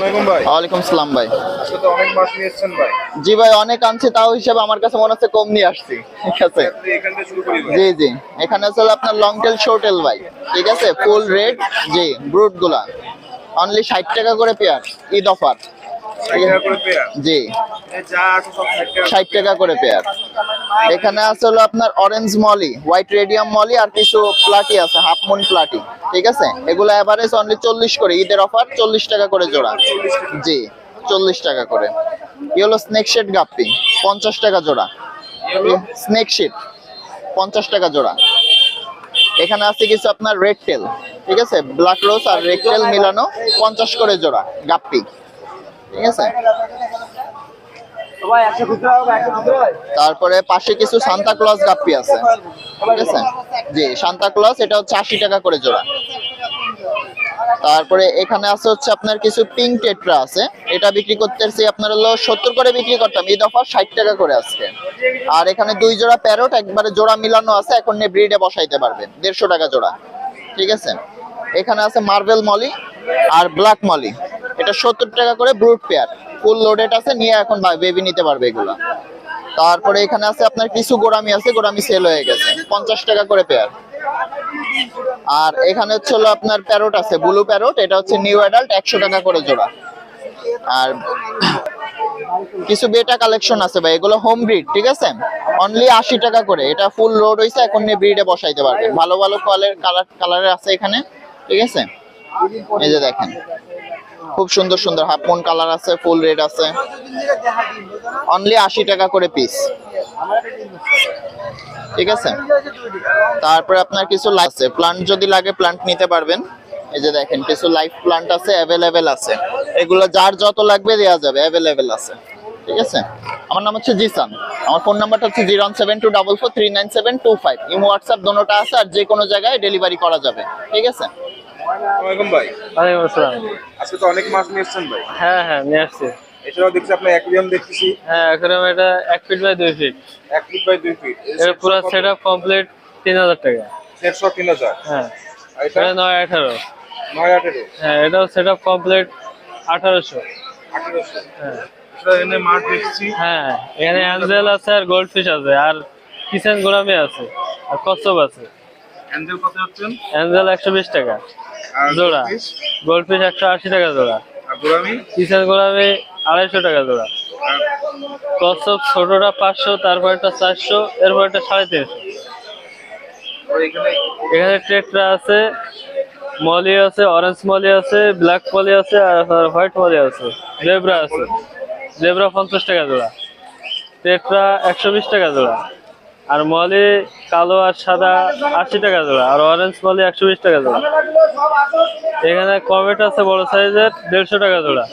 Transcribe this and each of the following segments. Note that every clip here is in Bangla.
আসসালামাইকুম ভাই। ওয়ালাইকুম সালাম ভাই। অনেক মাছ নিয়ে ভাই। জি ভাই অনেক আনছি তাও হিসাবে আমার কাছে মনে হচ্ছে কম নিয়ে আসছি। ঠিক আছে? জি জি। এখানে আছে হলো আপনার লং টেল শর্ট টেল ভাই। ঠিক আছে? ফুল রেড জি ব্রুটগুলা। অনলি ষাট টাকা করে পেয়ার ঈদ অফার জি। ষাট টাকা করে পেয়ার এখানে আছে হলো আপনার orange molly white radium molly আর কিছু প্লাটি আছে হাফ মুন প্লাটি ঠিক আছে? এগুলো এভারেজ অনলি চল্লিশ করে, ঈদের অফার চল্লিশ টাকা করে জোড়া। জি, চল্লিশ টাকা করে। ই হলো স্নেক শেড গাপ্পি, পঞ্চাশ টাকা জোড়া। স্নেক শিট পঞ্চাশ টাকা জোড়া। এখানে আছে কিছু আপনার রেড টেল ঠিক আছে? ব্ল্যাক রোজ আর রেড টেল মিলানো পঞ্চাশ করে জোড়া গাপ্পি, ঠিক আছে? তারপরে পাশে কিছু সান্তা ক্লজ গাপ্পি আছে। ঠিক আছে? জি সান্তা ক্লজ এটা হচ্ছে আশি টাকা করে জোড়া। তারপরে এখানে আছে হচ্ছে আপনার কিছু পিঙ্ক টেট্রা আছে। এটা বিক্রি করতেছি আপনার হলো সত্তর করে বিক্রি করতাম। এই দফা ষাট টাকা করে আজকে। আর এখানে দুই জোড়া প্যারট একবারে জোড়া মিলানো আছে। এখন নিয়ে ব্রিডে বসাইতে পারবেন। দেড়শো টাকা জোড়া। ঠিক আছে? এখানে আছে মার্বেল মলি আর ব্ল্যাক মলি এটা সত্তর টাকা করে ব্রুট পেয়ার ফুল লোডেড আছে, নিয়ে এখন বেবি নিতে পারবে এগুলা। তারপরে এখানে আছে আপনার কিছু গোড়ামি আছে, গোড়ামি সেল হয়ে গেছে। পঞ্চাশ টাকা করে পেয়ার আর এখানে হচ্ছে হলো আপনার প্যারোট আছে ব্লু প্যারোট এটা হচ্ছে নিউ অ্যাডাল্ট একশো টাকা করে জোড়া। আর কিছু বেটা কালেকশন আছে ভাই, এগুলো হোম ব্রিড ঠিক আছে? অনলি আশি টাকা করে। এটা ফুল রোড হইছে, এখন নিয়ে ব্রিডে বসাইতে পারবে। ভালো ভালো কালার কালার কালারের আছে এখানে, ঠিক আছে? এই যে দেখেন। খুব সুন্দর সুন্দর হাফ মুন কালার আছে, ফুল রেড আছে। অনলি আশি টাকা করে পিস ঠিক আছে? তারপরে আপনার কিছু আছে। প্লান্ট যদি লাগে প্লান্ট নিতে পারবেন। এই যে দেখেন, কিছু লাইফ প্লান্ট আছে অ্যাভেলেবেল আছে। এগুলো যার যত লাগবে দেওয়া যাবে অ্যাভেলেবেল আছে। ঠিক আছে? আমার নাম হচ্ছে জিসান। আমার ফোন নাম্বারটা হচ্ছে zero seven two double four three nine seven two five imo WhatsApp দোনোটা আছে আর যে কোনো জায়গায় ডেলিভারি করা যাবে। ঠিক আছে? ভাই। ওয়ালাইকুম আসসালাম। আজকে তো অনেক মাছ নিয়ে এসেছেন ভাই। হ্যাঁ হ্যাঁ নিয়ে আসছি। এছাড়াও দেখছি অ্যাকুরিয়াম দেখতেছি। হ্যাঁ এখন এটা feet by feet by feet পুরো কমপ্লিট টাকা। হ্যাঁ। এটা? হ্যাঁ এটাও কমপ্লিট হ্যাঁ। এটা এনে মাছ দেখছি। হ্যাঁ এখানে অ্যাঞ্জেল আছে আর আছে। আর কিচেন গোলামি আছে। আর কচ্ছপ আছে। অ্যাঞ্জেল কত হচ্ছেন অ্যাঞ্জেল একশো বিশ টাকা। আর জোড়া। fish? গোল্ড ফিশ একশো আশি টাকা জোড়া। আর গোরামি কিচেন গোলামি আড়াইশো টাকা জোড়া। আর কচ্ছপ ছোটটা পাঁচশো তারপরটা চারশো এরপরটা সাড়ে তিনশো। আর এখানে? এখানে টেট্রা আছে মলি আছে অরেঞ্জ মলি আছে ব্ল্যাক মলি আছে আর হোয়াইট মলি আছে। জেব্রা আছে। জেব্রা পঞ্চাশ টাকা জোড়া। টেট্রা একশো বিশ টাকা জোড়া। আর মলি কালো আর সাদা আশি টাকা জোড়া, আর অরেঞ্জ মলি একশো বিশ টাকা জোড়া। এখানে কমেট আছে বড় সাইজের দেড়শো টাকা জোড়া।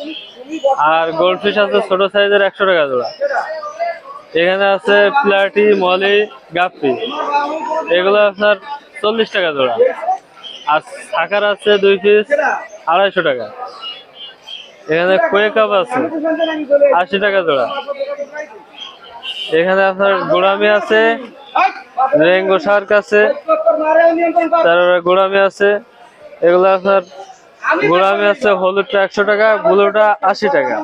আর গোল্ডফিশ আছে ছোট সাইজের একশো টাকা জোড়া। এখানে আছে প্লাটি মলি গাপ্পি এগুলো আপনার চল্লিশ টাকা জোড়া। আর থাকার আছে দুই পিস আড়াইশো টাকা। এখানে কোয়ে কাপ আছে, আশি টাকা জোড়া। এখানে আপনার গোড়ামি আছে রেঙ্গো শার্ক আছে তারপরে গোড়ামি আছে এগুলো আপনার গোড়ামি আছে হলুদটা একশো টাকা ব্লুটা আশি টাকা।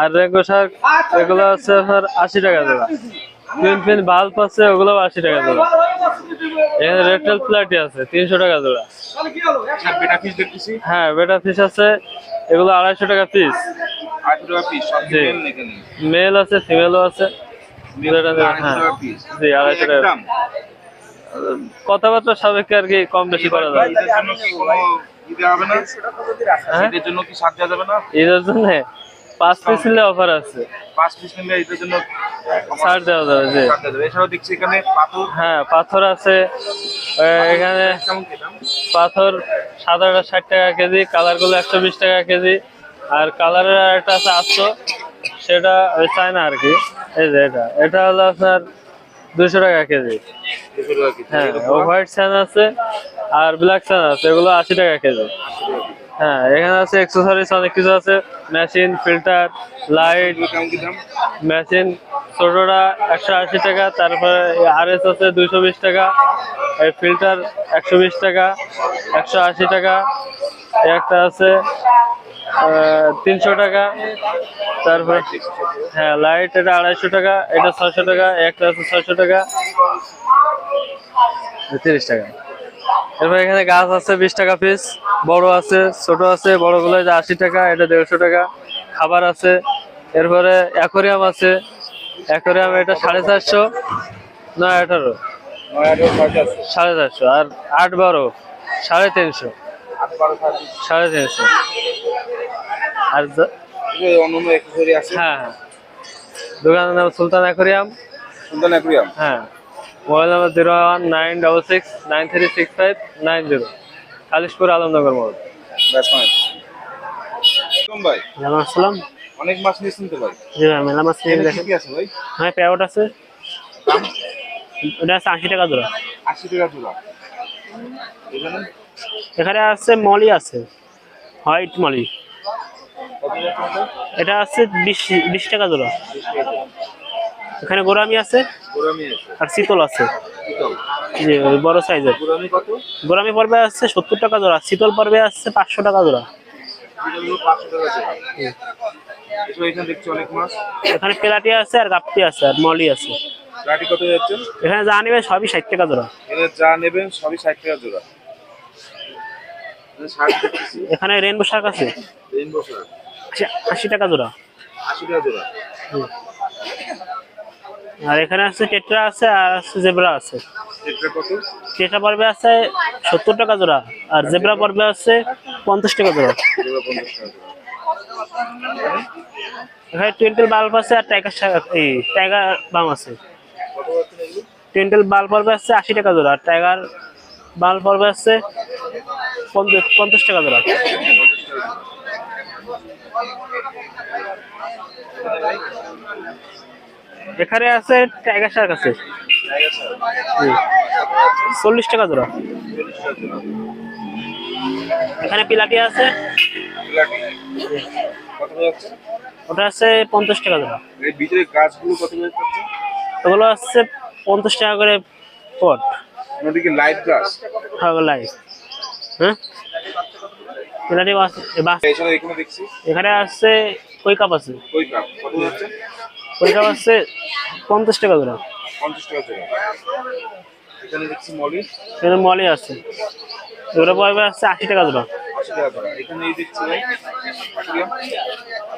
আর রেঙ্গো শার্ক এগুলো আছে আপনার আশি টাকা জোড়া। পিন পিন বাল্ব আছে ওগুলো আশি টাকা জোড়া। এখানে রেটেল আছে তিনশো টাকা জোড়া। হ্যাঁ বেটা ফিশ আছে এগুলো আড়াইশো টাকা পিস। মেল আছে ফিমেলও আছে। হ্যাঁ। জি আড়াইশো টাকা। কথাবার্তা সাবেকে আর কি কম বেশি করা জন্য কি না? হ্যাঁ? সাত যাবে না? ঈদের জন্য পাঁচ পিস নিলে অফার আছে। পাঁচ পিস নিলে ঈদের জন্য ছাড় দেওয়া যাবে যাবে। এছাড়াও দেখছি এখানে পাথর। হ্যাঁ পাথর আছে। এখানে পাথর সাদাটা ষাট টাকা কেজি কালারগুলো একশো বিশ টাকা কেজি। আর কালারের একটা আছে আটশো সেটা ওই চায়না আর কি। এই যে এটা এটা হলো আপনার দুশো টাকা কেজি। হ্যাঁ হোয়াইট স্যান আছে আর ব্ল্যাক স্যান আছে এগুলো আশি টাকা কেজি। হ্যাঁ এখানে আছে এক্সেসরিজ অনেক কিছু আছে। মেশিন ফিল্টার লাইট মেশিন ছোটটা একশো আশি টাকা তারপরে আর এস আছে দুশো বিশ টাকা এই ফিল্টার একশো বিশ টাকা একশো আশি টাকা একটা আছে তিনশো টাকা। তারপর হ্যাঁ লাইট এটা আড়াইশো টাকা এটা ছয়শো টাকা একটা আছে ছয়শো টাকা। তিরিশ টাকা। এরপর এখানে গাছ আছে বিশ টাকা পিস বড় আছে ছোট আছে বড়গুলো যে আশি টাকা এটা দেড়শো টাকা। খাবার আছে এরপরে অ্যাকোরিয়াম আছে অ্যাকোরিয়াম এটা সাড়ে চারশো নয় আঠারো। সাড়ে চারশো আর আট বারো সাড়ে তিনশো। সাড়ে তিনশো। আর অ্যাক্সেসরি আছে। হ্যাঁ হ্যাঁ। দোকানের নাম সুলতান অ্যাকোরিয়াম। সুন্দর অ্যাকুরিয়াম? হ্যাঁ। Mobile number zero one nine double six nine three six five nine zero. Khalishpur Alamnagar মোড়। ভাই। আসসালাম অনেক মাছ নিয়েছেন তো ভাই? জি ভাই মেলা মাছ নিয়ে এখানে দেখেন কি কি আছে ভাই? হ্যাঁ প্যারট আছে। ওটা আছে আশি টাকা জোড়া। আশি টাকা জোড়া। এখানে আছে মলি আছে। White molly. এটা? আছে বিশ বিশ টাকা জোড়া। এখানে গোরামি আছে গোরামি আছে। আর শীতল আছে। শীতল। জি ওই বড় সাইজের। গোরামি কত? গোরামি পর্বে আছে সত্তর টাকা জোড়া শীতল পর্বে আছে পাঁচশো টাকা জোড়া। এখানে দেখছি অনেক মাছ। এখানে পেলাটি আছে আর গাপ্পি আছে আর মলি আছে। লাঠি কত যাচ্ছে? এখানে যা নেবে সবই ষাট টাকা জোড়া। যা নেবেন সবই ষাট টাকা জোড়া। এখানে রেনবো শার্ক আছে। রেইনবো শার্ট আশি- টাকা জোড়া। আশি টাকা জোড়া। আর এখানে আছে টেট্রা আছে আর আছে জেব্রা আছে। টেট্রা পর্বে আছে সত্তর টাকা জোড়া আর জেব্রা পর্বে আছে পঞ্চাশ টাকা জোড়া। এখানে টুয়েন্টেল বাল্ব আছে আর টাইগার এই টাইগার বাম আছে। টুয়েন্টেল বাল্ব পর্বে আছে আশি টাকা জোড়া আর টাইগার বাল্ব পর্বে আছে পঞ্চাশ টাকা জোড়া। এখানে আছে টাইগার শার্ক আছে। চল্লিশ টাকা জোড়া। এখানে পিলাটি আছে। ওটা আছে পঞ্চাশ টাকা জোড়া। ভিতরে গাছগুলো কত ওগুলো আছে পঞ্চাশ টাকা করে পট। ওদিকে লাইট গাছ লাই হ্যাঁ? বাস বাস- এখানে আছে কই কাপ আছে? ওই কাপ? কত কই কাপ আছে পঞ্চাশ টাকা জোড়া পঞ্চাশ টাকা জোড়া এখানে দেখছি মলি। এখানে মলি আছে। এগুলো পড়বে আছে আশি টাকা জোড়া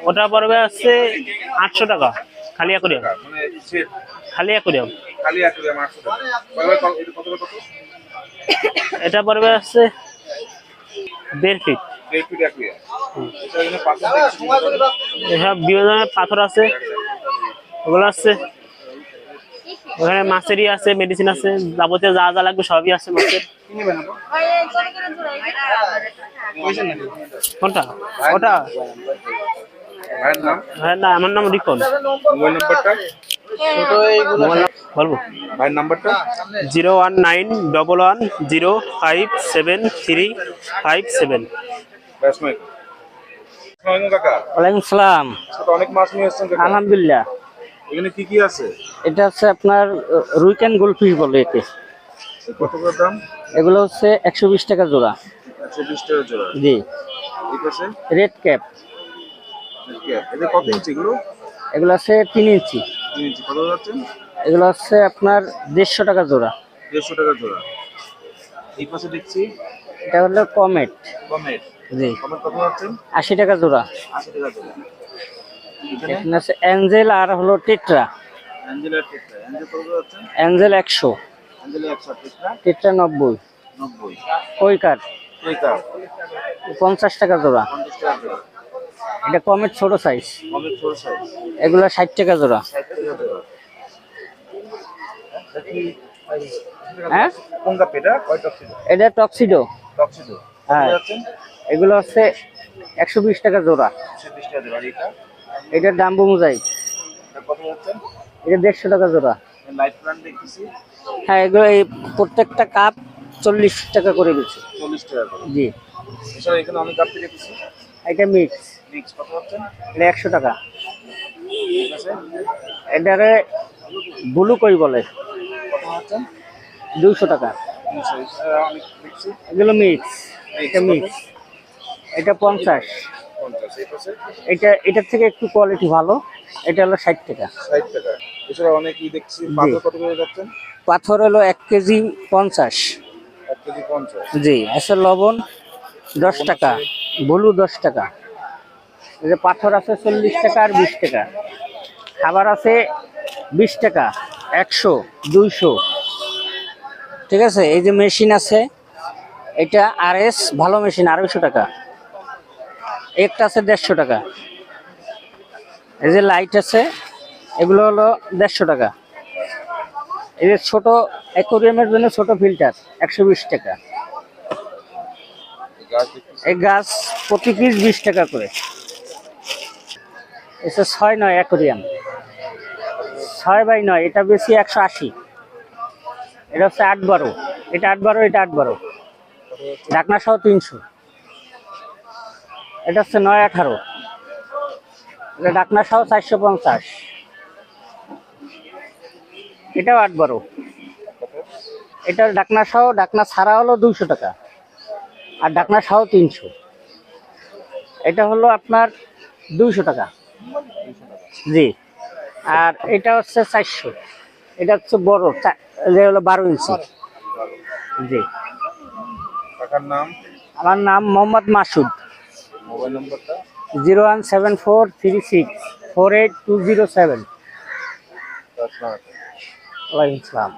ওটা পড়বে আছে আটশো টাকা খালি অ্যাকুরিয়াম। মানে খালি অ্যাকুরিয়াম। এটা করে পড়বে আছে দেড় ফিট। এসব বিভিন্ন পাথর আছে ওগুলো আছে। ওখানে মাছেরই আছে মেডিসিন আছে যাবতীয় যা যা লাগবে সবই আছে মাছের? কোনটা? ওটা ভাইয়ের নাম আমার নাম রিকন মোবাইল নাম্বারটা? বলব? ভাইয়ের নাম্বারটা? Zero one nine double one zero five seven three five seven. আলহামদুলিল্লাহ। এখানে কি কি আছে? এটা হচ্ছে আপনার গোলফিশ বলে একে। কত দাম? এগুলো হচ্ছে একশো বিশ টাকা জোড়া। একশো বিশ টাকা জোড়া। জি। ঠিক আছে রেড ক্যাপ এদের কত ইঞ্চি এগুলো? এগুলো আছে তিন ইঞ্চি। তিন ইঞ্চি। কত যাচ্ছে এগুলো হচ্ছে আপনার দেড়শো টাকা জোড়া। দেড়শো টাকা জোড়া। এই পাশে দেখছি? এটা হলো কমেট। কমেট। জি। আশি টাকা জোড়া। এখানে? আছে অ্যাঞ্জেল আর হলো টেট্রা। অ্যাঞ্জেল একশো। টেট্রা? নব্বই। কই কাঠ পঞ্চাশ টাকা জোড়া। এটা কমেট ছোট সাইজ এগুলো ষাট টাকা জোড়া। হ্যাঁ? এটা টক্সিডো। টক ছিল হ্যাঁ। এগুলো হচ্ছে একশো বিশ টাকা জোড়া। একশো বিশ টাকা এটা? দেড়শো টাকা জোড়া। হ্যাঁ এগুলো এই প্রত্যেকটা কাপ চল্লিশ টাকা করে দিচ্ছে চল্লিশ টাকা জি। এখানে অনেক কাপ দেখেছি এটা মিক্স মিক্স কত এটা একশো টাকা। এটারে ব্লু কই বলে? দুইশো টাকা। এগুলো মিক্স এটা মিক্স এটা পঞ্চাশ। এটা এটার থেকে একটু কোয়ালিটি ভালো। এটা হলো ষাট টাকা। ষাট টাকা। এছাড়া অনেকেই দেখছি পাথর কত করে যাচ্ছেন? পাথর হলো এক কেজি পঞ্চাশ। এক কেজি পঞ্চাশ। জি আছে লবণ দশ টাকা বলু দশ টাকা। এই যে পাথর আছে চল্লিশ টাকা আর বিশ টাকা। খাবার আছে বিশ টাকা একশো দুইশো। ঠিক আছে? এই যে মেশিন আছে এটা আর এস ভালো মেশিন, আড়াইশো টাকা। একটা আছে দেড়শো টাকা। এই যে লাইট আছে, এগুলো হলো দেড়শো টাকা। এই যে ছোট অ্যাকোরিয়ামের জন্য ছোট ফিল্টার একশো বিশ টাকা। এই গাছ প্রতি পিস বিশ টাকা করে। এটা ছয় নয় অ্যাকোরিয়াম ছয় বাই নয়, এটা বেশি একশো আশি। এটা হচ্ছে আট বারো। এটা আট বারো, এটা আট বারো। ঢাকনা সহ তিনশো। এটা হচ্ছে নয় আঠারো। এটা ঢাকনা সহ চারশো পঞ্চাশ। এটাও আট বারো। এটার ডাকনা সহ, ডাকনা ছাড়া হলো দুইশো টাকা। আর ডাকনা সহ তিনশো। এটা হলো আপনার দুইশো টাকা। জি। আর এটা হচ্ছে চারশো। এটা হচ্ছে বড় যে হলো বারো ইঞ্চি। জি। টাকার নাম? আমার নাম মোহাম্মদ মাসুদ। মোবাইল নম্বরটা? Zero one seven four three six four eight two zero seven. আসসালামু আলাইকুম। ওয়ালাইকুম আসসালাম